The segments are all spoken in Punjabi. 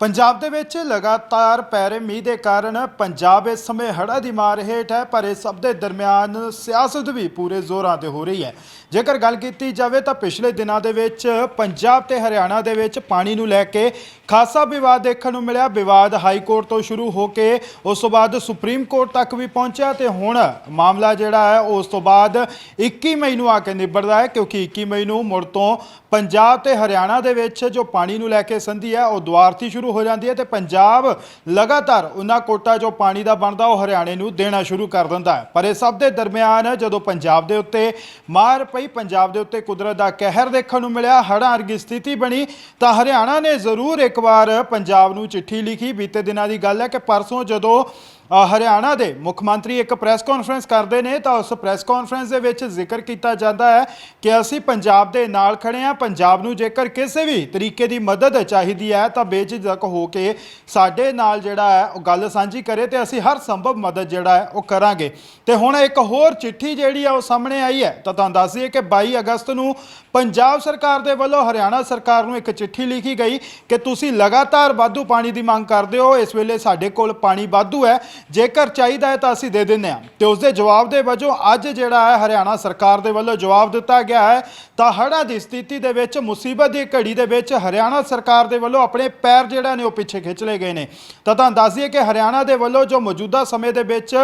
ਪੰਜਾਬ ਦੇ ਵਿੱਚ ਲਗਾਤਾਰ ਪੈ ਰਹੇ ਮੀਂਹ ਦੇ ਕਾਰਨ ਪੰਜਾਬ ਇਸ ਸਮੇਂ ਹੜ੍ਹਾਂ ਦੀ ਮਾਰ ਹੇਠ ਹੈ, ਪਰ ਇਸ ਸਭ ਦੇ ਦਰਮਿਆਨ ਸਿਆਸਤ ਵੀ ਪੂਰੇ ਜ਼ੋਰਾਂ ਤੇ ਹੋ ਰਹੀ ਹੈ। ਜੇਕਰ ਗੱਲ ਕੀਤੀ ਜਾਵੇ ਤਾਂ ਪਿਛਲੇ ਦਿਨਾਂ ਦੇ ਵਿੱਚ ਪੰਜਾਬ ਤੇ ਹਰਿਆਣਾ ਦੇ ਵਿੱਚ ਪਾਣੀ ਨੂੰ ਲੈ ਕੇ ਖਾਸਾ ਵਿਵਾਦ ਦੇਖਣ ਨੂੰ ਮਿਲਿਆ। ਵਿਵਾਦ ਹਾਈ ਕੋਰਟ ਤੋਂ ਸ਼ੁਰੂ ਹੋ ਕੇ ਉਸ ਤੋਂ ਬਾਅਦ ਸੁਪਰੀਮ ਕੋਰਟ ਤੱਕ ਵੀ ਪਹੁੰਚਿਆ ਤੇ ਹੁਣ ਮਾਮਲਾ ਜਿਹੜਾ ਹੈ, ਉਸ ਤੋਂ ਬਾਅਦ 21 ਮਈ ਨੂੰ ਆ ਕੇ ਨਿਬੜਦਾ ਹੈ, ਕਿਉਂਕਿ 21 ਮਈ ਨੂੰ ਮੁੜ ਤੋਂ ਪੰਜਾਬ ਤੇ ਹਰਿਆਣਾ ਦੇ ਵਿੱਚ ਜੋ ਪਾਣੀ ਨੂੰ ਲੈ ਕੇ ਸੰਧੀ ਹੈ, ਉਹ ਦੁਆਰਤੀ ਸ਼ੁਰੂ ਹੋ ਜਾਂਦੀ ਹੈ ਤੇ ਪੰਜਾਬ ਲਗਾਤਾਰ ਉਹਨਾਂ ਕੋਟਾ ਜੋ ਪਾਣੀ ਦਾ ਬਣਦਾ, ਉਹ ਹਰਿਆਣੇ ਨੂੰ ਦੇਣਾ ਸ਼ੁਰੂ ਕਰ ਦਿੰਦਾ ਹੈ। ਪਰ ਇਹ ਸਭ ਦੇ ਦਰਮਿਆਨ ਜਦੋਂ ਪੰਜਾਬ ਦੇ ਉੱਤੇ ਮਾਰ ਪਈ, ਪੰਜਾਬ ਦੇ ਉੱਤੇ ਕੁਦਰਤ ਦਾ ਕਹਿਰ ਦੇਖਣ ਨੂੰ ਮਿਲਿਆ, ਹੜ੍ਹਾਂ ਵਰਗੀ ਸਥਿਤੀ ਬਣੀ, ਤਾਂ ਹਰਿਆਣਾ ਨੇ ਜ਼ਰੂਰ ਇੱਕ ਵਾਰ ਪੰਜਾਬ ਨੂੰ ਚਿੱਠੀ ਲਿਖੀ। ਬੀਤੇ ਦਿਨਾਂ ਦੀ ਗੱਲ ਹੈ ਕਿ ਪਰਸੋਂ ਜਦੋਂ ਹਰਿਆਣਾ ਦੇ ਮੁੱਖ ਮੰਤਰੀ ਇੱਕ ਪ੍ਰੈਸ ਕਾਨਫਰੰਸ ਕਰਦੇ ਨੇ, ਤਾਂ ਉਸ ਪ੍ਰੈਸ ਕਾਨਫਰੰਸ ਦੇ ਵਿੱਚ ਜ਼ਿਕਰ ਕੀਤਾ ਜਾਂਦਾ ਹੈ ਕਿ ਅਸੀਂ ਪੰਜਾਬ ਦੇ ਨਾਲ ਖੜੇ ਹਾਂ। ਪੰਜਾਬ ਨੂੰ ਜੇਕਰ ਕਿਸੇ ਵੀ ਤਰੀਕੇ ਦੀ ਮਦਦ ਚਾਹੀਦੀ ਹੈ, ਤਾਂ ਬੇਝਿਜਕ ਹੋ ਕੇ ਸਾਡੇ ਨਾਲ ਜਿਹੜਾ ਹੈ, ਉਹ ਗੱਲ ਸਾਂਝੀ ਕਰੇ ਤੇ ਅਸੀਂ ਹਰ ਸੰਭਵ ਮਦਦ ਜਿਹੜਾ ਹੈ, ਉਹ ਕਰਾਂਗੇ। ਤੇ ਹੁਣ ਇੱਕ ਹੋਰ ਚਿੱਠੀ ਜਿਹੜੀ ਆ, ਉਹ ਸਾਹਮਣੇ ਆਈ ਹੈ। ਤਾਂ ਤੁਹਾਨੂੰ ਦੱਸ ਦਈਏ ਕਿ 22 ਅਗਸਤ ਨੂੰ ਪੰਜਾਬ ਸਰਕਾਰ ਦੇ ਵੱਲੋਂ ਹਰਿਆਣਾ ਸਰਕਾਰ ਨੂੰ ਇੱਕ ਚਿੱਠੀ ਲਿਖੀ ਗਈ ਕਿ ਤੁਸੀਂ ਲਗਾਤਾਰ ਵਾਧੂ ਪਾਣੀ ਦੀ ਮੰਗ ਕਰਦੇ ਹੋ। ਇਸ ਵੇਲੇ ਸਾਡੇ ਕੋਲ ਪਾਣੀ ਵਾਧੂ ਹੈ। ਜੇਕਰ ਚਾਹੀਦਾ ਹੈ ਤਾਂ ਅਸੀਂ ਦੇ ਦਿੰਦੇ ਹਾਂ। ਤੇ ਉਸ ਦੇ ਜਵਾਬ ਦੇ ਵਜੋਂ ਅੱਜ ਜਿਹੜਾ ਹੈ ਹਰਿਆਣਾ ਸਰਕਾਰ ਦੇ ਵੱਲੋਂ ਜਵਾਬ ਦਿੱਤਾ ਗਿਆ ਹੈ ਤਾਂ ਹੜ੍ਹਾਂ ਦੀ ਸਥਿਤੀ ਦੇ ਵਿੱਚ ਮੁਸੀਬਤ ਦੀ ਘੜੀ ਦੇ ਵਿੱਚ ਹਰਿਆਣਾ ਸਰਕਾਰ ਦੇ ਵੱਲੋਂ ਆਪਣੇ ਪੈਰ ਜਿਹੜਾ ਨੇ ਉਹ ਪਿੱਛੇ ਖਿੱਚ ਲਏ ਗਏ ਨੇ। ਤਾਂ ਤੁਹਾਨੂੰ ਦੱਸ ਦਈਏ ਕਿ ਹਰਿਆਣਾ ਦੇ ਵੱਲੋਂ ਜੋ ਮੌਜੂਦਾ ਸਮੇਂ ਦੇ ਵਿੱਚ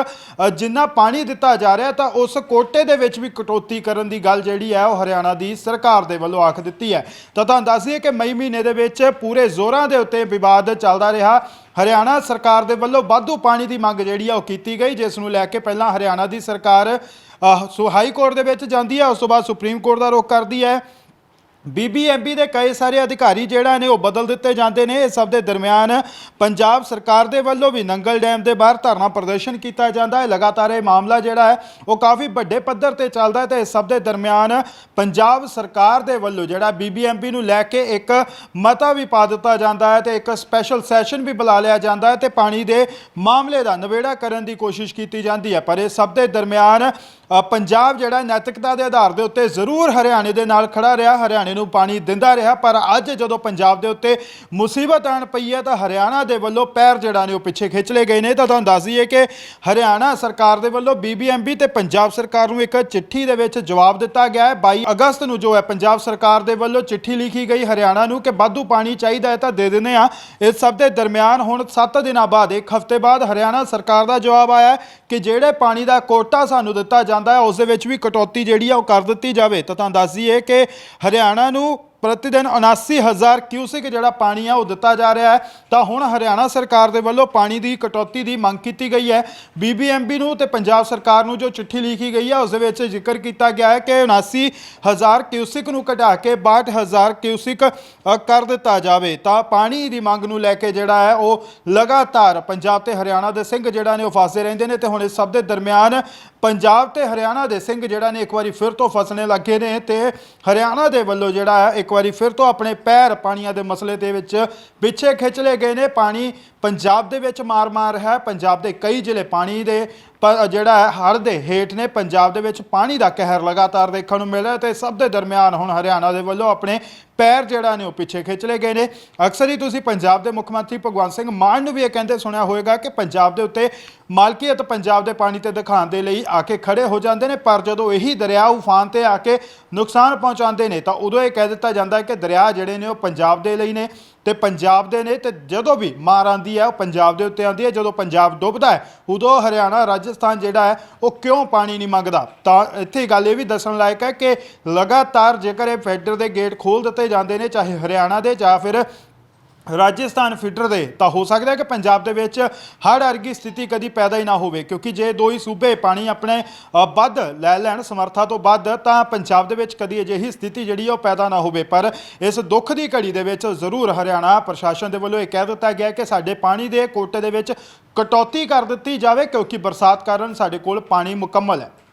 ਅ, ਜਿੰਨਾ ਪਾਣੀ ਦਿੱਤਾ ਜਾ ਰਿਹਾ ਤਾਂ ਉਸ ਕੋਟੇ ਦੇ ਵਿੱਚ ਵੀ ਕਟੌਤੀ ਕਰਨ ਦੀ ਗੱਲ ਜਿਹੜੀ ਹੈ ਉਹ ਹਰਿਆਣਾ ਦੀ ਸਰਕਾਰ ਦੇ ਵੱਲੋਂ ਆਖ ਦਿੱਤੀ ਹੈ। ਤਾਂ ਤੁਹਾਨੂੰ ਦੱਸ ਦਈਏ ਕਿ ਮਈ ਮਹੀਨੇ ਦੇ ਵਿੱਚ ਪੂਰੇ ਜ਼ੋਰਾਂ ਦੇ ਉੱਤੇ ਵਿਵਾਦ ਚੱਲਦਾ ਰਿਹਾ। ਹਰਿਆਣਾ ਸਰਕਾਰ ਦੇ ਵੱਲੋਂ ਵਾਧੂ ਪਾਣੀ ਦੀ ਮੰਗ ਜਿਹੜੀ ਆ ਉਹ ਕੀਤੀ ਗਈ, ਜਿਸ ਨੂੰ ਲੈ ਕੇ ਪਹਿਲਾਂ ਹਰਿਆਣਾ ਦੀ ਸਰਕਾਰ ਸੋ ਹਾਈ ਕੋਰਟ ਦੇ ਵਿੱਚ ਜਾਂਦੀ ਹੈ ਉਸ ਤੋਂ ਬਾਅਦ ਸੁਪਰੀਮ ਕੋਰਟ ਦਾ ਰੁਖ ਕਰਦੀ ਹੈ। ਬੀਬੀਐਮਬੀ ਦੇ ਕਈ ਸਾਰੇ ਅਧਿਕਾਰੀ ਜਿਹੜਾ ਨੇ ਉਹ ਬਦਲ ਦਿੱਤੇ ਜਾਂਦੇ ਨੇ। ਇਸ ਸਭ ਦੇ ਦਰਮਿਆਨ ਪੰਜਾਬ ਸਰਕਾਰ ਦੇ ਵੱਲੋਂ ਵੀ ਨੰਗਲ ਡੈਮ ਦੇ ਬਾਹਰ ਧਰਨਾ ਪ੍ਰਦਰਸ਼ਨ ਕੀਤਾ ਜਾਂਦਾ ਹੈ। ਲਗਾਤਾਰ ਇਹ ਮਾਮਲਾ ਜਿਹੜਾ ਹੈ, ਉਹ ਕਾਫੀ ਵੱਡੇ ਪੱਧਰ ਤੇ ਚੱਲਦਾ ਹੈ ਤੇ ਇਸ ਸਭ ਦੇ ਦਰਮਿਆਨ ਪੰਜਾਬ ਸਰਕਾਰ ਦੇ ਵੱਲੋਂ ਜਿਹੜਾ ਬੀਬੀਐਮਬੀ ਨੂੰ ਲੈ ਕੇ ਇੱਕ ਮਤਾ ਵੀ ਪਾ ਦਿੱਤਾ ਜਾਂਦਾ ਹੈ ਤੇ ਇੱਕ ਸਪੈਸ਼ਲ ਸੈਸ਼ਨ ਵੀ ਬੁਲਾ ਲਿਆ ਜਾਂਦਾ ਹੈ ਤੇ ਪਾਣੀ ਦੇ ਮਾਮਲੇ ਦਾ ਨਿਬੇੜਾ ਕਰਨ ਦੀ ਕੋਸ਼ਿਸ਼ ਕੀਤੀ ਜਾਂਦੀ ਹੈ। ਪਰ ਇਹ ਸਭ ਦੇ ਦਰਮਿਆਨ ਪੰਜਾਬ ਜਿਹੜਾ ਨੈਤਿਕਤਾ ਦੇ ਆਧਾਰ ਦੇ ਉੱਤੇ ਜ਼ਰੂਰ ਹਰਿਆਣੇ ਦੇ ਨਾਲ ਖੜਾ ਰਿਹਾ, ਹਰਿਆਣੇ ਨੂੰ ਪਾਣੀ ਦਿੰਦਾ ਰਿਹਾ, ਪਰ ਅੱਜ ਜਦੋਂ ਪੰਜਾਬ ਦੇ ਉੱਤੇ ਮੁਸੀਬਤ ਆਣ ਪਈ ਹੈ ਤਾਂ ਹਰਿਆਣਾ ਦੇ ਵੱਲੋਂ ਪੈਰ ਜਿਹੜਾ ਨੇ ਉਹ ਪਿੱਛੇ ਖਿੱਚ ਲਏ ਗਏ ਨੇ। ਤਾਂ ਤੁਹਾਨੂੰ ਦੱਸ ਦਈਏ ਕਿ ਹਰਿਆਣਾ ਸਰਕਾਰ ਦੇ ਵੱਲੋਂ ਬੀਬੀਐਮਬੀ ਤੇ ਪੰਜਾਬ ਸਰਕਾਰ ਨੂੰ ਇੱਕ ਚਿੱਠੀ ਦੇ ਵਿੱਚ ਜਵਾਬ ਦਿੱਤਾ ਗਿਆ ਹੈ। 22 ਅਗਸਤ ਨੂੰ ਜੋ ਹੈ ਪੰਜਾਬ ਸਰਕਾਰ ਦੇ ਵੱਲੋਂ ਚਿੱਠੀ ਲਿਖੀ ਗਈ ਹਰਿਆਣਾ ਨੂੰ ਕਿ ਵਾਧੂ ਪਾਣੀ ਚਾਹੀਦਾ ਹੈ ਤਾਂ ਦੇ ਦਿੰਦੇ ਆ ਇਸ ਸਭ ਦੇ ਦਰਮਿਆਨ ਹੁਣ 7 ਦਿਨਾਂ ਬਾਅਦ, ਇੱਕ ਹਫ਼ਤੇ ਬਾਅਦ ਹਰਿਆਣਾ ਸਰਕਾਰ ਦਾ ਜਵਾਬ ਆਇਆ ਕਿ ਜਿਹੜੇ ਪਾਣੀ ਦਾ ਕੋਟਾ ਸਾਨੂੰ ਦਿੱਤਾ ਜਾ ਜਾਂਦਾ ਹੈ, ਉਸ ਦੇ ਵਿੱਚ ਵੀ ਕਟੌਤੀ ਜਿਹੜੀ ਆ ਉਹ ਕਰ ਦਿੱਤੀ ਜਾਵੇ। ਤਾਂ ਤੁਹਾਨੂੰ ਦੱਸ ਦਈਏ ਕਿ ਹਰਿਆਣਾ ਨੂੰ ਪ੍ਰਤੀ ਦਿਨ 79000 ਕਿਊਸਿਕ ਜਿਹੜਾ ਪਾਣੀ ਆ ਉਹ ਦਿੱਤਾ ਜਾ ਰਿਹਾ ਹੈ। ਤਾਂ ਹੁਣ ਹਰਿਆਣਾ ਸਰਕਾਰ ਦੇ ਵੱਲੋਂ ਪਾਣੀ ਦੀ ਕਟੌਤੀ ਦੀ ਮੰਗ ਕੀਤੀ ਗਈ ਹੈ। ਬੀਬੀਐਮਬੀ ਨੂੰ ਤੇ ਪੰਜਾਬ ਸਰਕਾਰ ਨੂੰ ਜੋ ਚਿੱਠੀ ਲਿਖੀ ਗਈ ਹੈ ਉਸ ਦੇ ਵਿੱਚ ਜ਼ਿਕਰ ਕੀਤਾ ਗਿਆ ਹੈ ਕਿ 79000 ਕਿਊਸਿਕ ਨੂੰ ਘਟਾ ਕੇ 62000 ਕਿਊਸਿਕ ਕਰ ਦਿੱਤਾ ਜਾਵੇ। ਤਾਂ ਪਾਣੀ ਦੀ ਮੰਗ ਨੂੰ ਲੈ ਕੇ ਜਿਹੜਾ ਹੈ, ਉਹ ਲਗਾਤਾਰ ਪੰਜਾਬ ਤੇ ਹਰਿਆਣਾ ਦੇ ਸਿੰਘ ਜਿਹੜਾ ਨੇ ਉਹ ਫਸੇ ਰਹਿੰਦੇ ਨੇ ਤੇ ਹੁਣ ਇਸ ਸਭ ਦੇ ਦਰਮਿਆਨ ਪੰਜਾਬ ਤੇ ਹਰਿਆਣਾ ਦੇ ਸਿੰਘ ਜਿਹੜਾ ਨੇ ਇੱਕ ਵਾਰੀ ਫਿਰ ਤੋਂ ਫਸਣੇ ਲੱਗੇ ਨੇ ਤੇ ਹਰਿਆਣਾ ਦੇ ਵੱਲੋਂ ਜਿਹੜਾ ਹੈ, ਇੱਕ ਵਾਰੀ ਫਿਰ ਤੋਂ ਆਪਣੇ ਪੈਰ ਪਾਣੀਆਂ ਦੇ ਮਸਲੇ ਦੇ ਵਿੱਚ ਪਿੱਛੇ ਖਿੱਚ ਲਏ ਗਏ ਨੇ। ਪਾਣੀ ਪੰਜਾਬ ਦੇ ਵਿੱਚ ਮਾਰ ਮਾਰ ਰਿਹਾ ਹੈ। ਪੰਜਾਬ ਦੇ ਕਈ ਜ਼ਿਲ੍ਹੇ ਪਾਣੀ ਦੇ ਪ- ਜਿਹੜਾ ਹੈ, ਹੜ੍ਹ ਦੇ ਹੇਠ ਨੇ ਪੰਜਾਬ ਦੇ ਵਿੱਚ ਪਾਣੀ ਦਾ ਕਹਿਰ ਲਗਾਤਾਰ ਦੇਖਣ ਨੂੰ ਮਿਲ ਰਿਹਾ ਤੇ ਸਭ ਦੇ ਦਰਮਿਆਨ ਹੁਣ ਹਰਿਆਣਾ ਦੇ ਵੱਲੋਂ ਆਪਣੇ ਪੈਰ ਜਿਹੜਾ ਨੇ ਉਹ ਪਿੱਛੇ ਖਿੱਚਲੇ ਗਏ ਨੇ। ਅਕਸਰ ਹੀ ਤੁਸੀਂ ਪੰਜਾਬ ਦੇ ਮੁੱਖ ਮੰਤਰੀ ਭਗਵੰਤ ਸਿੰਘ ਮਾਨ ਨੂੰ ਵੀ ਇਹ ਕਹਿੰਦੇ ਸੁਣਿਆ ਹੋਵੇਗਾ ਕਿ ਪੰਜਾਬ ਦੇ ਉੱਤੇ ਮਾਲਕੀਅਤ ਪੰਜਾਬ ਦੇ ਪਾਣੀ ਤੇ ਦਿਖਾਉਣ ਦੇ ਲਈ ਆ ਕੇ ਖੜੇ ਹੋ ਜਾਂਦੇ ਨੇ, ਪਰ ਜਦੋਂ ਇਹੀ ਦਰਿਆ ਉਫਾਨ ਤੇ ਆ ਕੇ ਨੁਕਸਾਨ ਪਹੁੰਚਾਉਂਦੇ ਨੇ ਤਾਂ ਉਦੋਂ ਇਹ ਕਹਿ ਦਿੱਤਾ ਜਾਂਦਾ ਹੈ ਕਿ ਦਰਿਆ ਜਿਹੜੇ ਨੇ ਉਹ ਪੰਜਾਬ ਦੇ ਲਈ ਨੇ। ਤੇ ਪੰਜਾਬ ਦੇ ਨੇ ਤੇ ਜਦੋਂ ਵੀ ਮਾਰ ਆਂਦੀ ਹੈ, ਉਹ ਪੰਜਾਬ ਦੇ ਉੱਤੇ ਆਂਦੀ ਹੈ, ਜਦੋਂ ਪੰਜਾਬ ਡੁੱਬਦਾ ਹੈ, ਉਦੋਂ ਹਰਿਆਣਾ, ਰਾਜਸਥਾਨ ਜਿਹੜਾ ਹੈ, ਉਹ ਕਿਉਂ ਪਾਣੀ ਨਹੀਂ ਮੰਗਦਾ? ਤਾਂ ਇੱਥੇ ਗੱਲ ਇਹ ਵੀ ਦੱਸਣ ਲਾਇਕ ਹੈ ਕਿ ਲਗਾਤਾਰ ਜੇਕਰ ਇਹ ਫੈਡਰ ਦੇ ਗੇਟ ਖੋਲ ਦਿੱਤੇ ਜਾਂਦੇ ਨੇ, ਚਾਹੇ ਹਰਿਆਣਾ ਦੇ ਜਾਂ ਫਿਰ ਰਾਜਸਥਾਨ ਫੀਡਰ ਦੇ, ਤਾਂ ਹੋ ਸਕਦਾ ਹੈ ਕਿ ਪੰਜਾਬ ਦੇ ਵਿੱਚ ਹੜ੍ਹ ਵਰਗੀ ਸਥਿਤੀ ਕਦੀ ਪੈਦਾ ਹੀ ਨਾ ਹੋਵੇ, ਕਿਉਂਕਿ ਜੇ ਦੋ ਹੀ ਸੂਬੇ ਪਾਣੀ ਆਪਣੇ ਵੱਧ ਲੈ ਲੈਣ ਸਮਰੱਥਾ ਤੋਂ ਵੱਧ, ਤਾਂ ਪੰਜਾਬ ਦੇ ਵਿੱਚ ਕਦੀ ਅਜਿਹੀ ਸਥਿਤੀ ਜਿਹੜੀ ਉਹ ਪੈਦਾ ਨਾ ਹੋਵੇ। ਪਰ ਇਸ ਦੁੱਖ ਦੀ ਘੜੀ ਦੇ ਵਿੱਚ ਜ਼ਰੂਰ ਹਰਿਆਣਾ ਪ੍ਰਸ਼ਾਸਨ ਦੇ ਵੱਲੋਂ ਇਹ ਕਹਿ ਦਿੱਤਾ ਗਿਆ ਕਿ ਸਾਡੇ ਪਾਣੀ ਦੇ ਕੋਟੇ ਦੇ ਵਿੱਚ ਕਟੌਤੀ ਕਰ ਦਿੱਤੀ ਜਾਵੇ, ਕਿਉਂਕਿ ਬਰਸਾਤ ਕਾਰਨ ਸਾਡੇ ਕੋਲ ਪਾਣੀ ਮੁਕੰਮਲ ਹੈ।